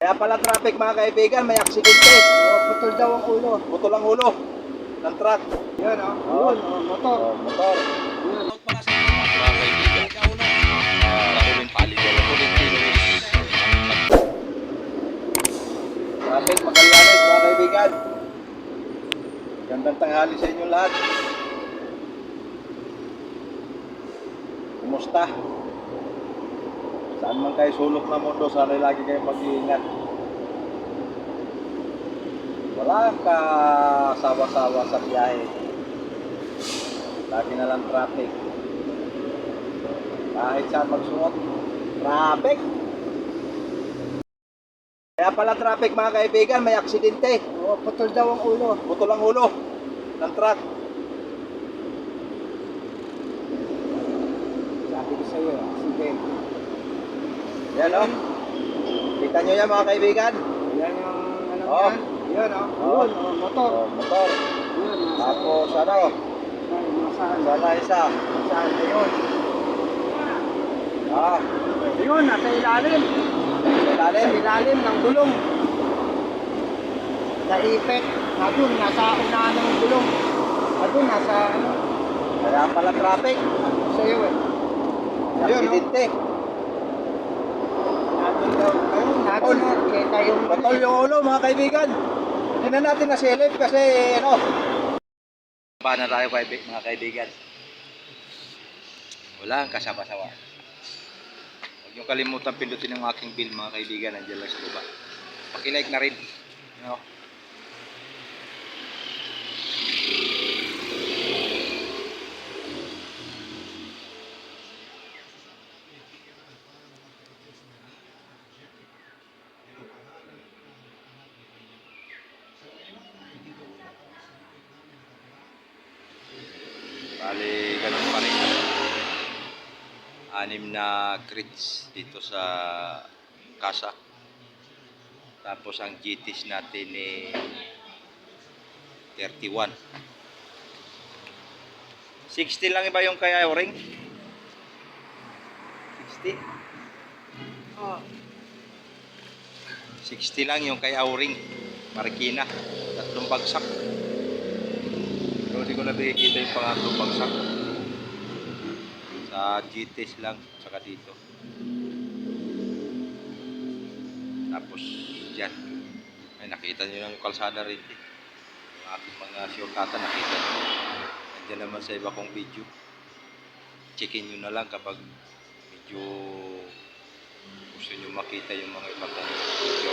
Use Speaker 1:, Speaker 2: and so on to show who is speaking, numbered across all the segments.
Speaker 1: Kaya pala traffic mga kaibigan, may aksidente.
Speaker 2: Oh, putol daw ang ulo.
Speaker 1: Butol ang ulo ng truck.
Speaker 2: Yan oh.
Speaker 1: Oh.
Speaker 2: Oh, motor.
Speaker 1: Oh, motor.
Speaker 2: Yun.
Speaker 1: Mga kaibigan, huling paligal, huling kilos. Traffic, Magallanes mga kaibigan. Gandang tanghali sa inyo lahat. Kumusta? Saan man kayo sulok na mundo, sana lagi kayo mag-iingat. Wala ka sawa-sawa sa biyahe. Lagi na lang traffic. Kahit saan magsuot, traffic. Kaya pala traffic mga kaibigan, may aksidente.
Speaker 2: Oh, putol daw ang ulo.
Speaker 1: Butol ang ulo ng truck.
Speaker 2: Sabi ko sa'yo, sige.
Speaker 1: Yan o. Kita nyo yan mga kaibigan.
Speaker 2: Yan yung ano
Speaker 1: Oh.
Speaker 2: yan. Yan oh.
Speaker 1: Oh.
Speaker 2: Yun, oh, motor.
Speaker 1: Oh, motor.
Speaker 2: Yun,
Speaker 1: Tapos ano, sana isa.
Speaker 2: Nasaan na yun?
Speaker 1: Ah,
Speaker 2: Yun, nasa ilalim. Sa
Speaker 1: ilalim.
Speaker 2: ilalim ng gulong. Naipit. Nandun, nasa unahan ng gulong. Nandun, nasa ano.
Speaker 1: Kaya pala traffic.
Speaker 2: Sa'yo eh. Yun, oh.
Speaker 1: Aksidente.
Speaker 2: Nandun daw. Ayun, nandun na. Kita yung...
Speaker 1: Ulo mga kaibigan. Na natin nasilip kasi ano. Paano tayo kaibi- mga kaibigan? Wala ang kasama-sawa. Huwag niyong kalimutan pindutin ang aking bill mga kaibigan. Nandiyan lang sa baba. Pakilike na rin. You know? Bali, ganun pa rin. Anim na crates dito sa kasa. Tapos ang GTs natin eh 31. 60 lang iba yung kaya ring? 60?
Speaker 2: Oh.
Speaker 1: 60 lang yung kay Auring Marikina tatlong bagsak pero hindi ko na nakikita yung pangatlong bagsak sa GTS lang saka dito. Tapos dyan. Ay nakita nyo yung kalsada rin. Eh. yung aking mga shortcutan nakita nyo nandiyan naman sa iba kong video. Checkin nyo na lang kapag medyo gusto nyo makita yung mga iba video.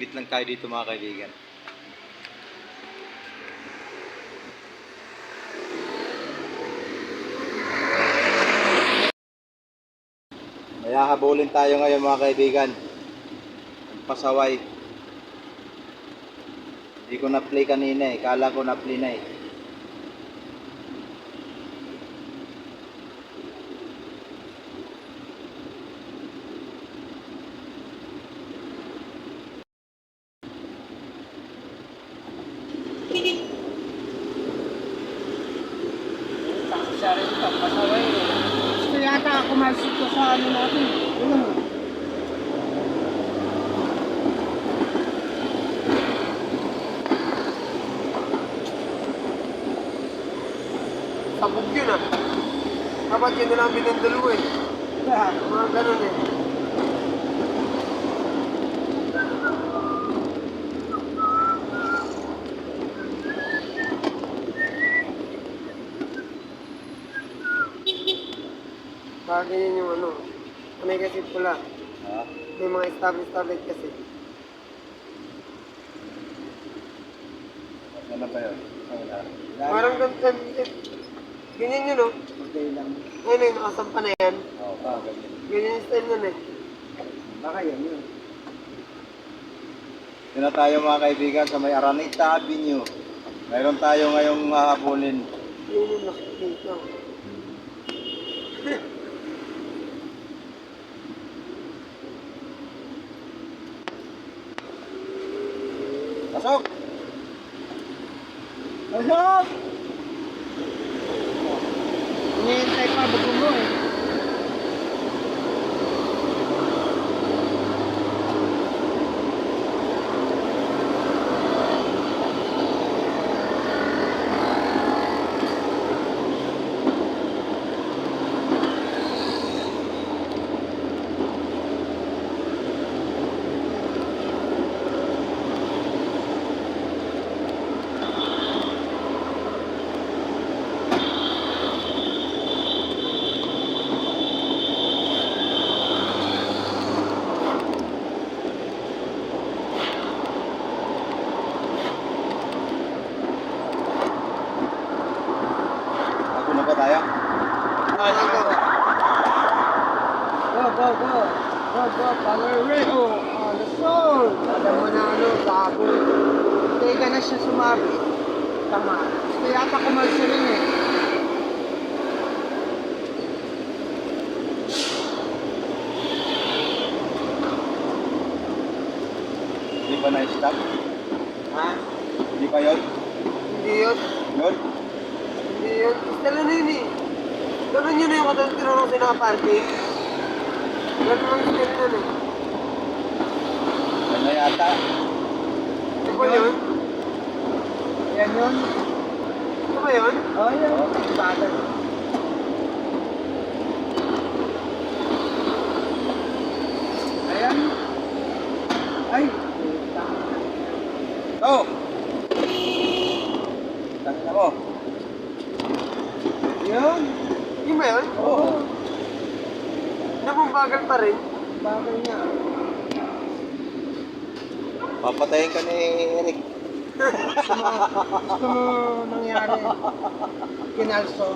Speaker 1: Saglit lang tayo dito mga kaibigan. Kaya habulin tayo ngayon mga kaibigan. Pasaway. Hindi ko na-play kanina eh. Kala ko na-play na eh.
Speaker 2: Tapos siya rin ito, pasaway eh. Gusto yata ako masik ko sa ano natin. Yun mo.
Speaker 3: Sabog yun ah. Dapat yun na lang binandalo eh. Mga ganun eh. Baka ganyan yung ano. May kasi pula.
Speaker 1: Ha?
Speaker 3: May mga established kasi.
Speaker 1: Ano ba yun? Wala.
Speaker 3: Parang ganyan. Ganyan yun oh.
Speaker 2: okay lang.
Speaker 3: Ayun eh, nakasampa na yan.
Speaker 1: Oo, pa, ganyan.
Speaker 3: Ganyan yung style nun eh.
Speaker 2: Baka yan yun.
Speaker 1: Yun na tayo mga kaibigan sa may Araneta Avenue. Mayroon tayo ngayong hahabulin.
Speaker 3: Yun yung nakikita.
Speaker 2: まし
Speaker 1: ょ。Ba na-stop?
Speaker 2: Ha?
Speaker 1: Hindi ba yun?
Speaker 3: Hindi yun.
Speaker 1: Yun?
Speaker 3: Hindi yun. Dala na yun eh. Ganun yun yung katulad tinanong sa nakaparking. Ganun ang style nun eh.
Speaker 1: Na yata.
Speaker 3: Ano ba yun?
Speaker 2: Yan yun.
Speaker 3: Ano ba yun?
Speaker 2: Oh, yan. Bagay. Ayan. Ay.
Speaker 1: Oh! Tangina mo.
Speaker 2: Yun.
Speaker 3: Yun ba yun?
Speaker 1: Oo.
Speaker 3: Namumbagal pa rin.
Speaker 2: Bagay niya.
Speaker 1: Papatayin ka ni Eric.
Speaker 2: Gusto mo, gusto mo nangyari. Kinalso.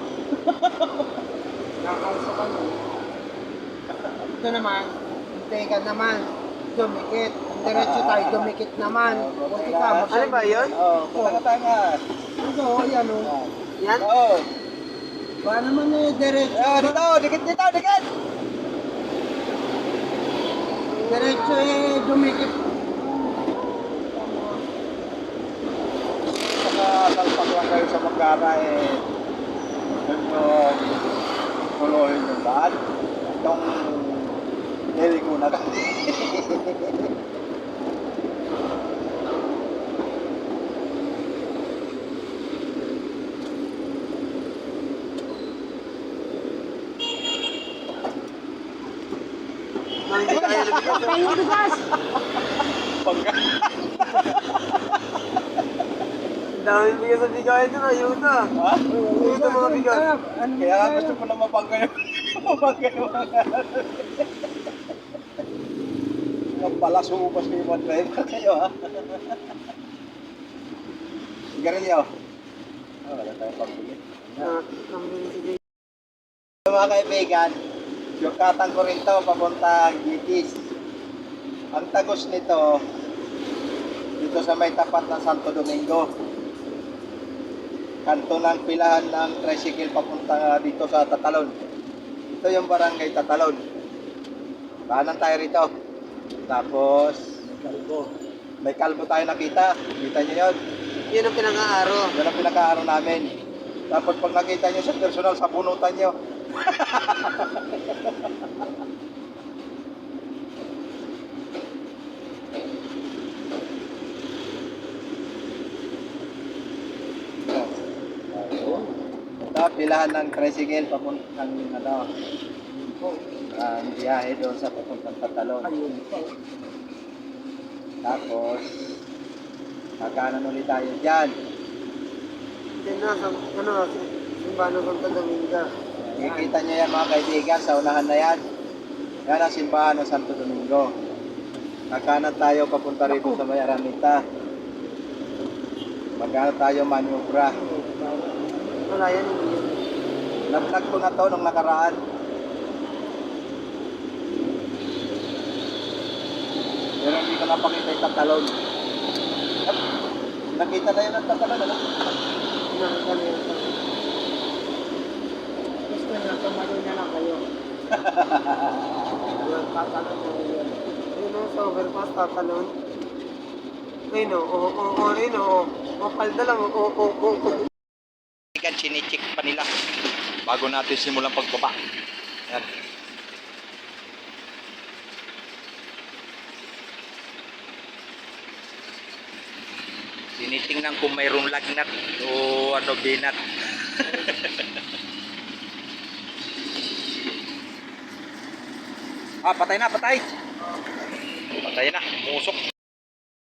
Speaker 2: Nakalso ka nun. Ito naman, hintay ka naman. Dumikit. Diretso tayo, dumikit naman. Buti ka,
Speaker 3: Ano ba yun?
Speaker 1: Oo, oh, patanga-tanga.
Speaker 2: Ito, ayan o.
Speaker 3: Yan?
Speaker 1: Oo.
Speaker 2: Ba naman eh, diretso.
Speaker 1: Oh, dito, dikit dito, dikit!
Speaker 2: Diretso eh, dumikit.
Speaker 1: Saka salpak lang kayo sa Magkara eh. Nyo tuloyin yung daan. Itong nilingo na.
Speaker 3: Nang hindi lumikit.
Speaker 1: Pagka.
Speaker 3: Dami bigas sa bigayan dun, ayuda.
Speaker 1: Ha?
Speaker 3: Ayuda mga bigas.
Speaker 1: Kaya nga gusto ko na mapangga yung mapangga yung mga Ang pala suubas kayo mga driver kayo ha. Sigarilyo. Ah, wala tayong pagbili.
Speaker 3: Ah,
Speaker 1: mga kaibigan, yung katang ko rin to papuntang Gitis. Ang tagos nito, dito sa may tapat ng Santo Domingo. Kanto ng pilahan ng tricycle papunta dito sa Tatalon. Ito yung barangay Tatalon. Kanan tayo rito. Tapos, may kalbo tayo nakita. Kita niyo yun?
Speaker 3: Yun ang pinang-aaro.
Speaker 1: Yan ang pinaka-araw namin. Tapos pag nakita nyo sa personal, sa bunutan nyo. Pilahan ng tricycle papuntang ano, ang biyahe doon sa papuntang Tatalon. Tapos, kakanan ulit tayo dyan.
Speaker 3: Yan na, sa, ano, simbahan ng Santo Domingo.
Speaker 1: Nakikita niyo yan mga kaibigan, sa unahan na yan. Yan ang simbahan ng Santo Domingo. Kakanan tayo papunta rito sa may Aranita. Magkano tayo maniobra.
Speaker 3: Wala yan, hindi yan.
Speaker 1: Nag-vlog ko na to nung nakaraan. Pero hindi ko napakita yung tatalon. At, nakita na yun ang tatalon, ano?
Speaker 3: Nakita na.
Speaker 2: Gusto niya, tumalo niya lang kayo. Yung tatanong mo yun.
Speaker 3: Ayun o, sa overpass, tatalon. Ayun o, oo, oo, ayun o. Mapalda lang, oo, oo, oo,
Speaker 1: pa nila bago natin simulang pagbaba. Yan. Tinitingnan kung mayroong lagnat o ano binat. ah, patay na, patay. Patay na, musok.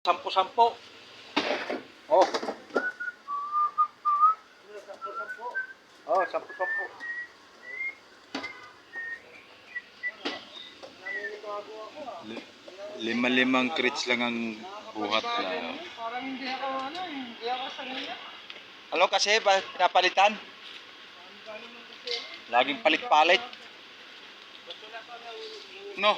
Speaker 1: Sampo-sampo. Oh. Oh, sampu-sampu. Lima-limang crates lang ang buhat na.
Speaker 2: Parang hindi ako, ano, hindi ako sanay.
Speaker 1: Ano kasi, napalitan? Laging palit-palit. No.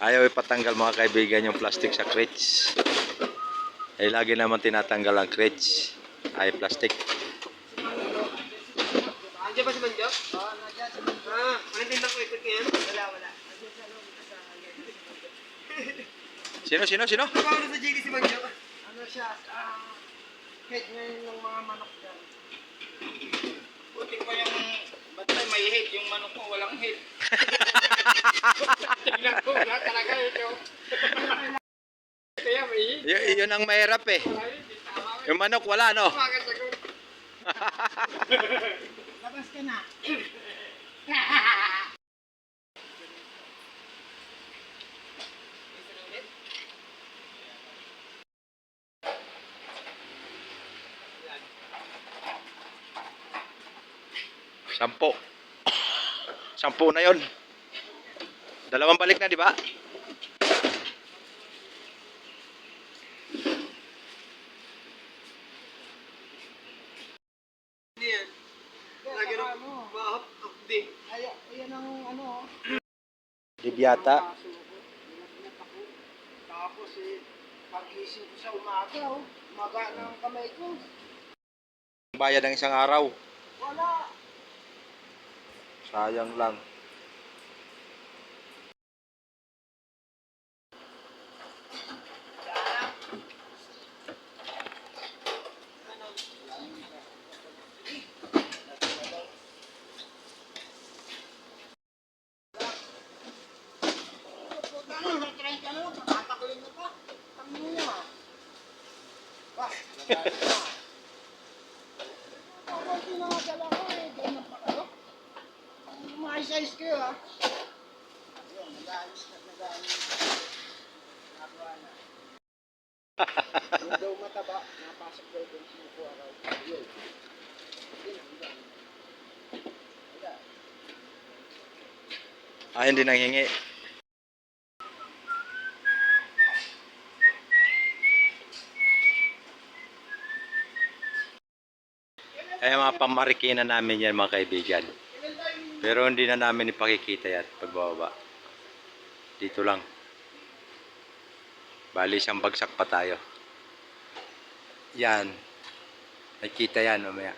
Speaker 1: Ayaw ipatanggal mga kaibigan yung plastic sa crates. Ay lagi naman tinatanggal ang crates. Ay plastic.
Speaker 3: Andiyan ba si Manjo?
Speaker 2: Oo, nandiyan
Speaker 3: Ah, ano din ako ikot ngayon?
Speaker 2: Wala, wala.
Speaker 1: Sino, sino, sino?
Speaker 3: Na sa JD si Manjo.
Speaker 2: Ano siya, ah, head ngayon ng mga manok dyan.
Speaker 4: Buti pa yung bantay may head, yung manok mo walang head. Tingnan ko na talaga ito. Kaya may head.
Speaker 1: Yun ang mahirap eh. Yung manok wala, no?
Speaker 2: Labas ka na.
Speaker 1: Sampo. Sampo na yon. Dalawang balik na, di ba?
Speaker 3: Lagi
Speaker 2: Ano?
Speaker 3: mahap update.
Speaker 2: Ay, ayan ang ano, oh.
Speaker 1: Libyata.
Speaker 2: Tapos eh, pag-isip ko sa umaga, oh. Maga ng kamay ko.
Speaker 1: Bayad ng isang araw.
Speaker 2: Wala.
Speaker 1: Sayang lang.
Speaker 2: Maayos-ayos kayo ha. Ayun, nag-aayos na, nag-aayos na. Nagawa na. Yung daw mataba, napasok daw doon sinukuha raw. Yun. Yun, ang dami. Wala.
Speaker 1: Ah, hindi nang hingi. Kaya mga pamarikina namin yan mga kaibigan. Pero hindi na namin ipakikita yan pagbababa. Dito lang. Bali isang bagsak pa tayo. Yan. Nakita yan mamaya.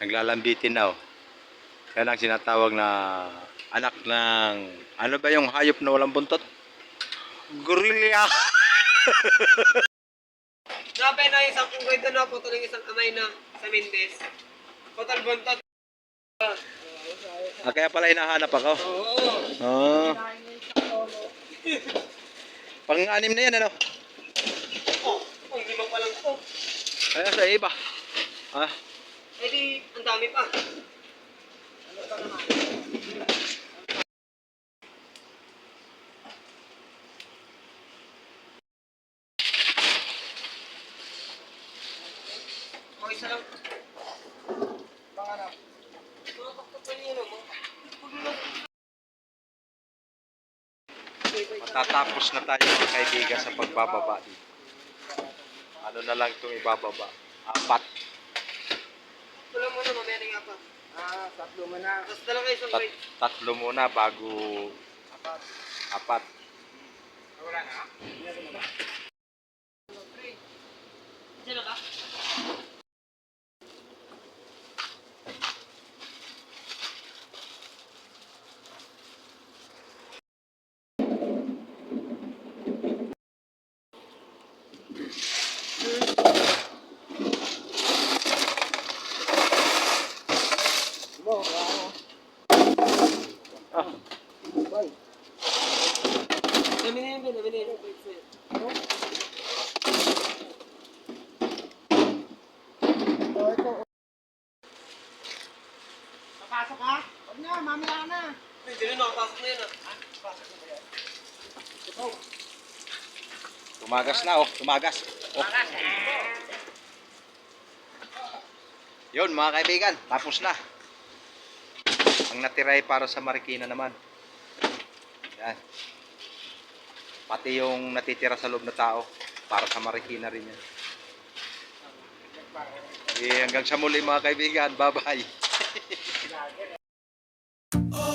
Speaker 1: Naglalambitin na oh. Yan ang sinatawag na anak ng ano ba yung hayop na walang buntot? Gorilla.
Speaker 3: Na isang kung kwento na po ng isang kamay na sa Mendes. Total buntot.
Speaker 1: Ah, kaya pala hinahanap ako.
Speaker 3: Oo.
Speaker 1: Oh.
Speaker 2: Solo.
Speaker 1: Pang-anim na yan ano?
Speaker 3: Oh, ang lima pa lang po.
Speaker 1: Kaya sa iba. Ah,
Speaker 3: Eh di, ang dami pa.
Speaker 2: Ano pa naman?
Speaker 3: Mga isa lang.
Speaker 2: Pangarap.
Speaker 3: Mga taktapan niyo na mo.
Speaker 1: Matatapos na tayo mga kaibigan sa pagbababa dito. Ano na lang itong ibababa? Apat.
Speaker 3: Wala mo na, mamaya na nga pa.
Speaker 2: Ah, tatlo mo na.
Speaker 3: Tapos dala kayo isang
Speaker 1: Tat tatlo muna bago
Speaker 2: Apat.
Speaker 1: apat.
Speaker 4: Wala na.
Speaker 3: Sino ka?
Speaker 2: Bo, wow.
Speaker 1: Ah,
Speaker 2: Boy.
Speaker 3: Dami na yun, Ben. Dami na yun.
Speaker 2: Ito, ito. Papasok ha? Huwag na, mamaya na.
Speaker 3: Hindi na nakapasok na yun ah.
Speaker 2: Papasok na ba yan?
Speaker 1: Tumagas na oh, tumagas. Oh. Yun mga kaibigan, tapos na. Ang natira ay para sa Marikina naman. Yan. Pati yung natitira sa loob na tao. Para sa Marikina rin yan. Eh, hanggang sa muli mga kaibigan. Bye-bye.